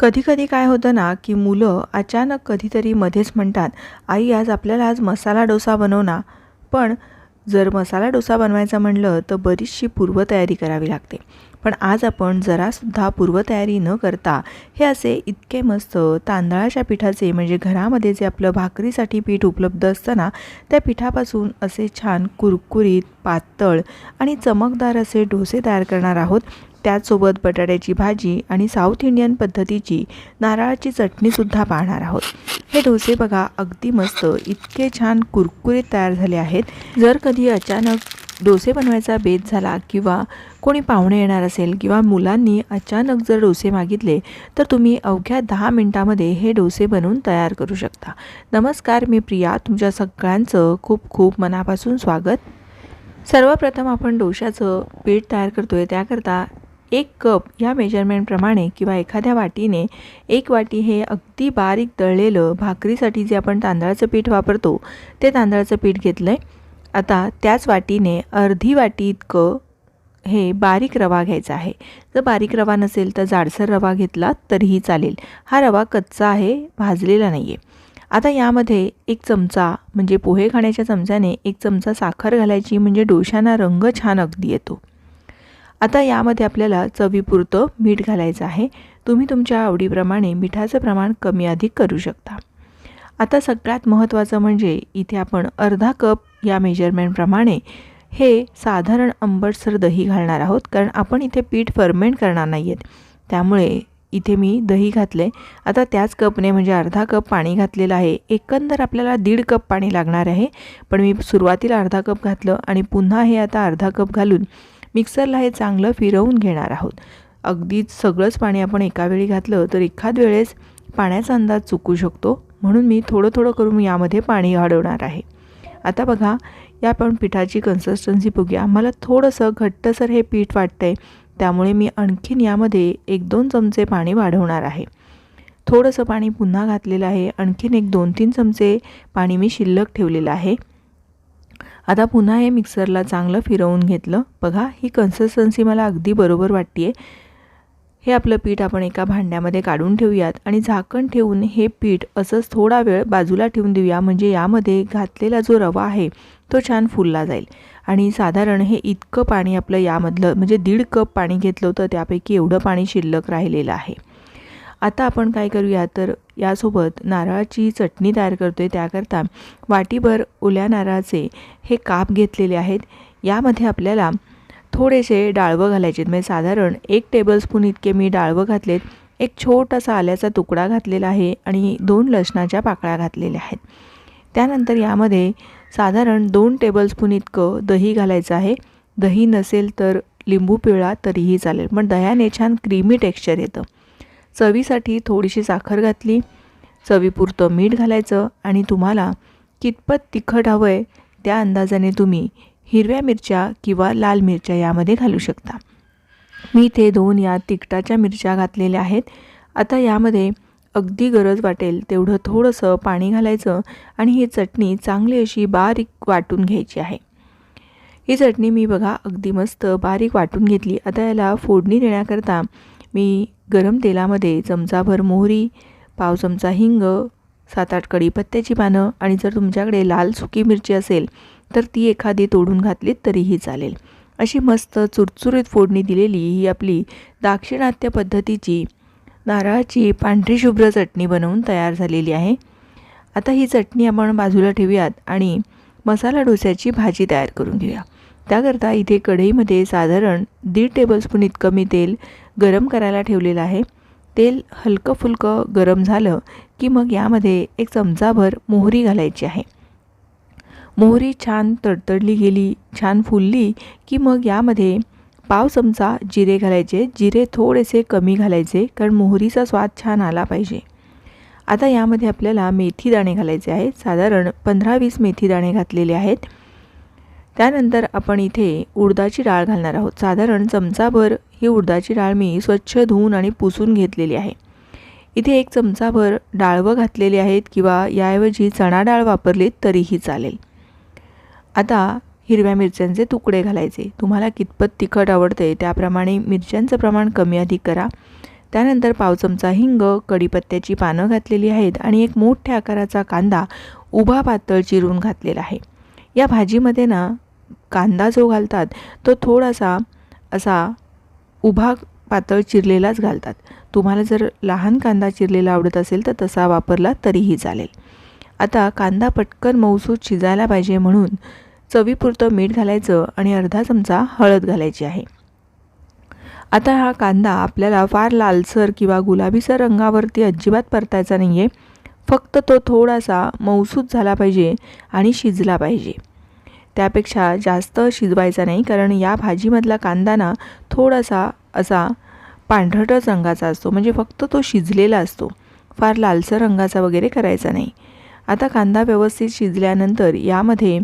कधीकधी काय होतं ना, की मुलं अचानक कधीतरी मध्येच म्हणतात, "आई आज आपल्याला आज मसाला डोसा बनव ना." पण जर मसाला डोसा बनवायचा म्हणलं तर बरीचशी पूर्वतयारी करावी लागते. पण आज आपण जरासुद्धा पूर्वतयारी न करता हे असे इतके मस्त तांदळाच्या पिठाचे म्हणजे घरामध्ये जे आपलं भाकरीसाठी पीठ उपलब्ध असतं ना, त्या पिठापासून असे छान कुरकुरीत, पातळ आणि चमकदार असे डोसे तयार करणार आहोत. त्याचसोबत बटाट्याची भाजी आणि साऊथ इंडियन पद्धतीची नारळाची चटणीसुद्धा पाहणार आहोत. हे डोसे बघा अगदी मस्त. इतके छान कुरकुरीत तयार झाले आहेत. जर कधी अचानक डोसे बनवायचा बेत झाला किंवा कोणी पाहुणे येणार असेल किंवा मुलांनी अचानक जर डोसे मागितले तर तुम्ही अवघ्या दहा मिनटामध्ये हे डोसे बनवून तयार करू शकता. नमस्कार मी प्रिया. तुमच्या सगळ्यांचं खूप खूप मनापासून स्वागत. सर्वप्रथम आपण डोशाचं पीठ तयार करतो आहे त्याकरता एक कप या मेजरमेंटप्रमाणे किंवा एखाद्या वाटीने एक वाटी हे अगदी बारीक दळलेलं भाकरीसाठी जे आपण तांदळाचं पीठ वापरतो ते तांदळाचं पीठ घेतलं आहे आता त्याच वाटीने अर्धी वाटी इतकं हे बारीक रवा घ्यायचा आहे. जर बारीक रवा नसेल तर जाडसर रवा घेतला तरीही चालेल. हा रवा कच्चा आहे भाजलेला नाही आहे आता यामध्ये एक चमचा म्हणजे पोहे खाण्याच्या चमच्याने एक चमचा साखर घालायची म्हणजे डोशांना रंग छान अगदी येतो. आता यामध्ये आपल्याला चवीपुरतं मीठ घालायचं आहे. तुम्ही तुमच्या आवडीप्रमाणे मिठाचं प्रमाण कमी अधिक करू शकता. आता सगळ्यात महत्त्वाचं म्हणजे इथे आपण अर्धा कप या मेजरमेंटप्रमाणे हे साधारण आंबटसर दही घालणार आहोत. कारण आपण इथे पीठ फर्मेंट करणार नाही आहेत त्यामुळे इथे मी दही घातले. आता त्याच कपने म्हणजे अर्धा कप पाणी घातलेलं आहे. एकंदर आपल्याला दीड कप पाणी लागणार आहे. पण मी सुरुवातीला अर्धा कप घातलं आणि पुन्हा हे आता अर्धा कप घालून मिक्सरला हे चांगलं फिरवून घेणार आहोत. अगदीच सगळंच पाणी आपण एका वेळी घातलं तर एखाद वेळेस पाण्याचा अंदाज चुकू शकतो. म्हणून मी थोडं थोडं करून यामध्ये पाणी वाढवणार आहे. आता बघा या आपण पिठाची कन्सिस्टन्सी बघूया. मला थोडंसं घट्टसर हे पीठ वाटतं आहे त्यामुळे मी आणखीन यामध्ये एक दोन चमचे पाणी वाढवणार आहे. थोडंसं पाणी पुन्हा घातलेलं आहे. आणखीन एक दोन तीन चमचे पाणी मी शिल्लक ठेवलेलं आहे. आता पुन्हा हे मिक्सरला चांगलं फिरवून घेतलं. बघा ही कन्सिस्टन्सी मला अगदी बरोबर वाटते आहे हे आपलं पीठ आपण एका भांड्यामध्ये काढून ठेवूयात आणि झाकण ठेवून हे पीठ असंच थोडा वेळ बाजूला ठेवून देऊया. म्हणजे यामध्ये घातलेला जो रवा आहे तो छान फुलला जाईल. आणि साधारण हे इतकं पाणी आपलं यामधलं म्हणजे दीड कप पाणी घेतलं होतं त्यापैकी एवढं पाणी शिल्लक राहिलेलं आहे. आता आपण काय करूया? तर यासोबत नारळाची चटणी तयार करतो आहे त्याकरता वाटीभर ओल्या नारळाचे हे काप घेतलेले आहेत. यामध्ये आपल्याला थोडेसे डाळवं घालायचे म्हणजे साधारण एक टेबलस्पून इतके मी डाळवं घातलेत. एक छोटासा आल्याचा तुकडा घातलेला आहे आणि दोन लसणाच्या पाकळ्या घातलेल्या आहेत. त्यानंतर यामध्ये साधारण दोन टेबलस्पून इतकं दही घालायचं आहे. दही नसेल तर लिंबू पिळा तरीही चालेल. पण दह्याने छान क्रीमी टेक्स्चर येतं. चवीसाठी थोडीशी साखर घातली. चवीपुरतं मीठ घालायचं आणि तुम्हाला कितपत तिखट हवं आहे त्या अंदाजाने तुम्ही हिरव्या मिरच्या किंवा लाल मिरच्या यामध्ये घालू शकता. मी इथे दोन या तिखटाच्या मिरच्या घातलेल्या आहेत. आता यामध्ये अगदी गरज वाटेल तेवढं थोडंसं पाणी घालायचं आणि ही चटणी चांगली अशी बारीक वाटून घ्यायची आहे. ही चटणी मी बघा अगदी मस्त बारीक वाटून घेतली. आता याला फोडणी देण्याकरता मी गरम तेलामध्ये चमचाभर मोहरी पाव चमचा हिंग सात आठ कढीपत्त्याची पानं आणि जर तुमच्याकडे लाल सुकी मिरची असेल तर ती एखादी तोडून घातलीत तरीही चालेल. अशी मस्त चुरचुरीत फोडणी दिलेली ही आपली दाक्षिणात्य पद्धतीची नारळाची पांढरी शुभ्र चटणी बनवून तयार झालेली आहे. आता ही चटणी आपण बाजूला ठेवूयात आणि मसाला डोस्याची भाजी तयार करून घेऊया. त्याकरता इथे कढईमध्ये साधारण दीड टेबलस्पून इतकं मी तेल गरम करायला ठेवलेलं आहे. तेल हलकं फुलकं गरम झालं की मग यामध्ये एक चमचाभर मोहरी घालायची आहे. मोहरी छान तडतडली गेली छान फुलली की मग यामध्ये पाव चमचा जिरे घालायचे. जिरे थोडेसे कमी घालायचे कारण मोहरीचा स्वाद छान आला पाहिजे. आता यामध्ये आपल्याला मेथी दाणे घालायचे आहेत. साधारण पंधरा वीस मेथी दाणे घातलेले आहेत. त्यानंतर आपण इथे उडदाची डाळ घालणार आहोत. साधारण चमचाभर ही उडदाची डाळ मी स्वच्छ धुवून आणि पुसून घेतलेली आहे. इथे एक चमचाभर डाळवं घातलेली आहेत किंवा याऐवजी चणा डाळ वापरली तरीही चालेल. आता हिरव्या मिरच्यांचे तुकडे घालायचे. तुम्हाला कितपत तिखट आवडते त्याप्रमाणे मिरच्यांचं प्रमाण कमी अधिक करा. त्यानंतर पाव चमचा हिंग कढीपत्त्याची पानं घातलेली आहेत आणि एक मोठ्या आकाराचा कांदा उभा पातळ चिरून घातलेला आहे. या भाजीमध्ये ना कांदा जो घालतात तो थोडासा असा उभा पातळ चिरलेलाच घालतात. तुम्हाला जर लहान कांदा चिरलेला आवडत असेल तर तसा वापरला तरीही चालेल. आता कांदा पटकन मऊसूत शिजायला पाहिजे म्हणून चवीपुरतं मीठ घालायचं आणि अर्धा चमचा हळद घालायची आहे. आता हा कांदा आपल्याला फार लालसर किंवा गुलाबीसर रंगावरती अजिबात परतायचा नाही आहे फक्त तो थोडासा मऊसूत झाला पाहिजे आणि शिजला पाहिजे. त्यापेक्षा जास्त शिजवायचा नाही कारण या भाजीमधला कांदा ना थोडासा असा पांढरटच रंगाचा असतो. म्हणजे फक्त तो शिजलेला असतो. फार लालसर रंगाचा वगैरे करायचा नाही. आता कांदा व्यवस्थित शिजल्यानंतर यामध्ये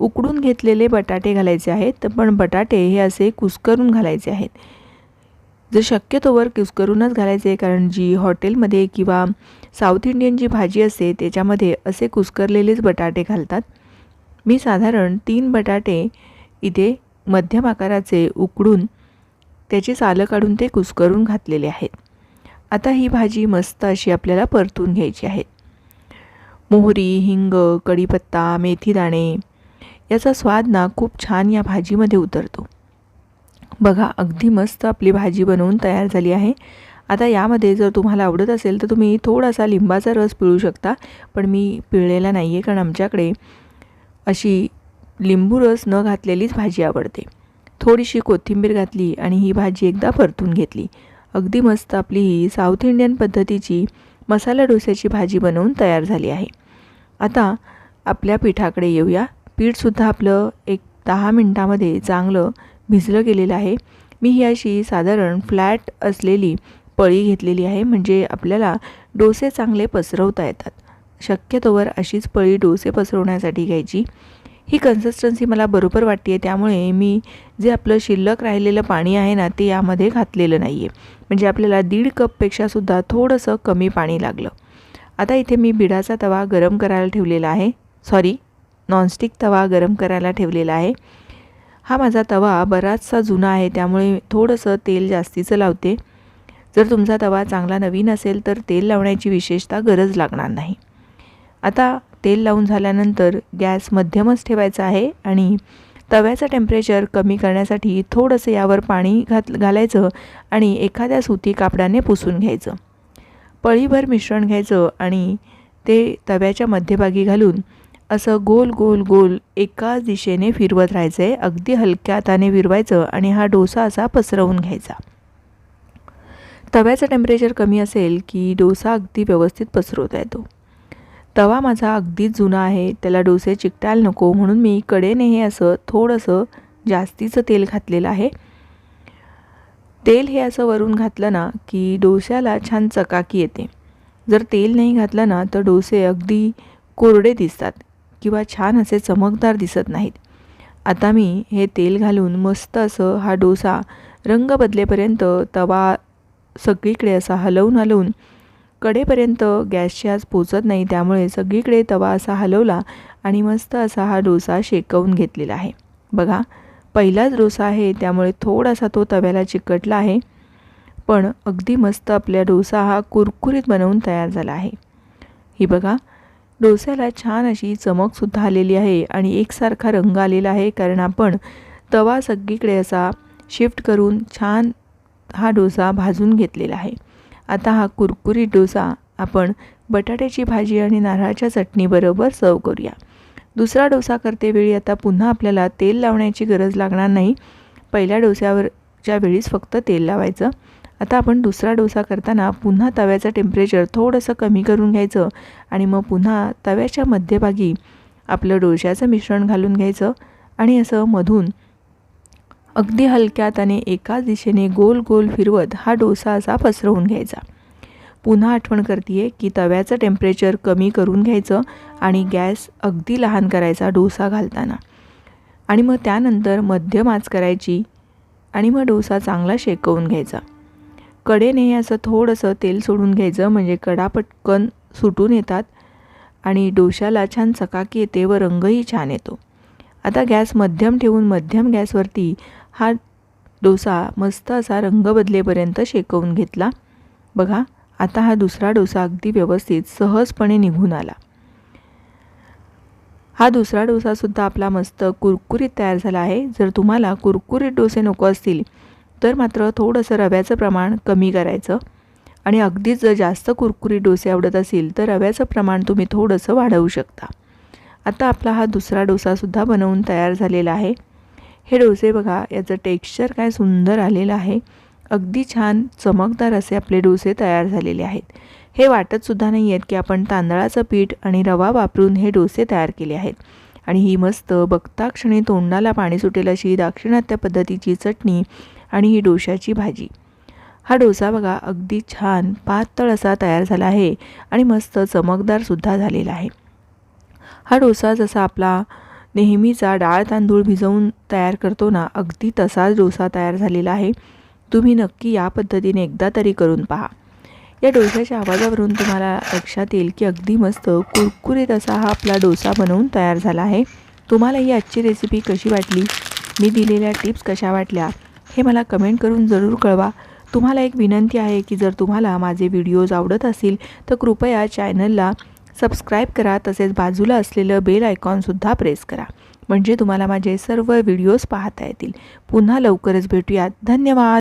उकडून घेतलेले बटाटे घालायचे आहेत पण बटाटे हे असे कुस्करून घालायचे आहेत. जर शक्यतोवर कुस्करूनच घालायचे कारण जी हॉटेलमध्ये किंवा साऊथ इंडियन जी भाजी असते त्याच्यामध्ये असे कुस्करलेलेच बटाटे घालतात. मी साधारण तीन बटाटे इथे मध्यम आकाराचे उकडून त्याची सालं काढून ते कुस्करून घातलेले आहेत. आता ही भाजी मस्त अशी आपल्याला परतून घ्यायची आहे. मोहरी हिंग कढीपत्ता मेथीदाणे याचा स्वाद ना खूप छान या भाजीमध्ये उतरतो. बघा अगदी मस्त आपली भाजी बनवून तयार झाली आहे. आता यामध्ये जर तुम्हाला आवडत असेल तर तुम्ही थोडासा लिंबाचा रस पिळू शकता पण मी पिळलेला नाही आहे कारण आमच्याकडे अशी लिंबू रस न घातलेलीच भाजी आवडते. थोडीशी कोथिंबीर घातली आणि ही भाजी एकदा परतून घेतली. अगदी मस्त आपली ही साऊथ इंडियन पद्धतीची मसाला डोस्याची भाजी बनवून तयार झाली आहे. आता आपल्या पिठाकडे येऊया. पीठसुद्धा आपलं एक दहा मिनटामध्ये चांगलं भिजलं गेलेलं आहे. मी ही अशी साधारण फ्लॅट असलेली पळी घेतलेली आहे. म्हणजे आपल्याला डोसे चांगले पसरवता येतात. शक्यतोवर अशीच पळी डोसे पसरवण्यासाठी घ्यायची. ही कन्सिस्टन्सी मला बरोबर वाटते आहे त्यामुळे मी जे आपलं शिल्लक राहिलेलं पाणी आहे ना ते यामध्ये घातलेलं नाही आहे म्हणजे आपल्याला दीड कपपेक्षासुद्धा थोडंसं कमी पाणी लागलं. आता इथे मी बिडाचा तवा गरम करायला ठेवलेला आहे. सॉरी नॉनस्टिक तवा गरम करायला ठेवलेला आहे. हा माझा तवा बराचसा जुना आहे त्यामुळे थोडंसं तेल जास्तीचं लावते. जर तुमचा तवा चांगला नवीन असेल तर तेल लावण्याची विशेषतः गरज लागणार नाही. आता तेल लावून झाल्यानंतर गॅस मध्यमच ठेवायचा आहे आणि तव्याचं टेम्परेचर कमी करण्यासाठी थोडंसं यावर पाणी घात घालायचं आणि एखाद्या सुती कापडाने पुसून घ्यायचं. पळीभर मिश्रण घ्यायचं आणि ते तव्याच्या मध्यभागी घालून असं गोल गोल गोल एकाच दिशेने फिरवत राहायचं आहे अगदी हलक्या हाताने फिरवायचं आणि हा डोसा असा पसरवून घ्यायचा. तव्याचं टेम्परेचर कमी असेल की डोसा अगदी व्यवस्थित पसरवता येतो. तवा माझा अगदीच जुना आहे त्याला डोसे चिकटायला नको म्हणून मी कडेने हे असं थोडंसं जास्तीचं तेल घातलेलं आहे. तेल हे असं वरून घातलं ना की डोश्याला छान चकाकी येते. जर तेल नाही घातलं ना तर डोसे अगदी कोरडे दिसतात किंवा छान असे चमकदार दिसत नाहीत. आता मी हे तेल घालून मस्त असं हा डोसा रंग बदलेपर्यंत तवा सगळीकडे असा हलवून हलवून कडेपर्यंत गॅसची आज पोचत नाही त्यामुळे सगळीकडे तवा असा हलवला आणि मस्त असा हा डोसा शेकवून घेतलेला आहे. बघा पहिलाच डोसा आहे त्यामुळे थोडासा तो तव्याला चिकटला आहे. पण अगदी मस्त आपल्या डोसा हा कुरकुरीत बनवून तयार झाला आहे. ही बघा डोस्याला छान अशी चमकसुद्धा आलेली आहे आणि एकसारखा रंग आलेला आहे कारण आपण तवा सगळीकडे असा शिफ्ट करून छान हा डोसा भाजून घेतलेला आहे. आता हा कुरकुरीत डोसा आपण बटाट्याची भाजी आणि नारळाच्या चटणीबरोबर सर्व करूया. दुसरा डोसा करतेवेळी आता पुन्हा आपल्याला तेल लावण्याची गरज लागणार नाही. पहिल्या डोस्यावरच्या वेळीच फक्त तेल लावायचं. आता आपण दुसरा डोसा करताना पुन्हा तव्याचं टेम्परेचर थोडंसं कमी करून घ्यायचं आणि मग पुन्हा तव्याच्या मध्यभागी आपलं डोश्याचं मिश्रण घालून घ्यायचं आणि असं मधून अगदी हलक्या त्याने एकाच दिशेने गोल गोल फिरवत हा डोसा असा पसरवून घ्यायचा. पुन्हा आठवण करते आहे की तव्याचं टेम्परेचर कमी करून घ्यायचं आणि गॅस अगदी लहान करायचा डोसा घालताना. आणि मग त्यानंतर मध्यम आच करायची आणि मग डोसा चांगला शेकवून घ्यायचा. कडेने असं थोडंसं तेल सोडून घ्यायचं म्हणजे कडा पटकन सुटून येतात आणि डोशाला छान चकाकी येते व रंगही छान येतो. आता गॅस मध्यम ठेवून मध्यम गॅसवरती हा डोसा मस्त असा रंग बदलेपर्यंत शेकवून घेतला. बघा आता हा दुसरा डोसा अगदी व्यवस्थित सहजपणे निघून आला. हा दुसरा डोसासुद्धा आपला मस्त कुरकुरीत तयार झाला आहे. जर तुम्हाला कुरकुरीत डोसे नको असतील तर मात्र थोडंसं रव्याचं प्रमाण कमी करायचं. आणि अगदीच जर जास्त कुरकुरीत डोसे आवडत असेल तर रव्याचं प्रमाण तुम्ही थोडंसं वाढवू शकता. आता आपला हा दुसरा डोसासुद्धा बनवून तयार झालेला आहे. हे डोसे बघा याचं टेक्स्चर काय सुंदर आलेलं आहे. अगदी छान चमकदार असे आपले डोसे तयार झालेले आहेत. हे वाटतसुद्धा नाही आहेत की आपण तांदळाचं पीठ आणि रवा वापरून हे डोसे तयार केले आहेत. आणि ही मस्त बघता क्षणी तोंडाला पाणी सुटेल अशी दाक्षिणात्य पद्धतीची चटणी आणि ही डोशाची भाजी. हा डोसा बघा अगदी छान पातळ असा तयार झाला आहे आणि मस्त चमकदारसुद्धा झालेला आहे. हा डोसा जसा आपला नेहमीचा डाळ तांदूळ भिजवून तयार करतो ना अगदी तसाच डोसा तयार झालेला आहे. तुम्ही नक्की या पद्धतीने एकदा तरी करून पहा. या डोशाच्या आवाजावरून तुम्हाला लक्षात येईल की अगदी मस्त कुरकुरीत असा हा आपला डोसा बनवून तयार झाला आहे. तुम्हाला ही आजची रेसिपी कशी वाटली? मी दिलेल्या टिप्स कशा वाटल्या? हे मला कमेंट करून जरूर कळवा. तुम्हाला एक विनंती आहे की जर तुम्हाला माझे व्हिडिओज आवडत असतील तर कृपया चॅनलला सबस्क्राईब करा तसेच बाजूला असलेलं बेल आयकॉनसुद्धा प्रेस करा. म्हणजे तुम्हाला माझे सर्व व्हिडिओज पाहता येतील. पुन्हा लवकरच भेटूयात. धन्यवाद!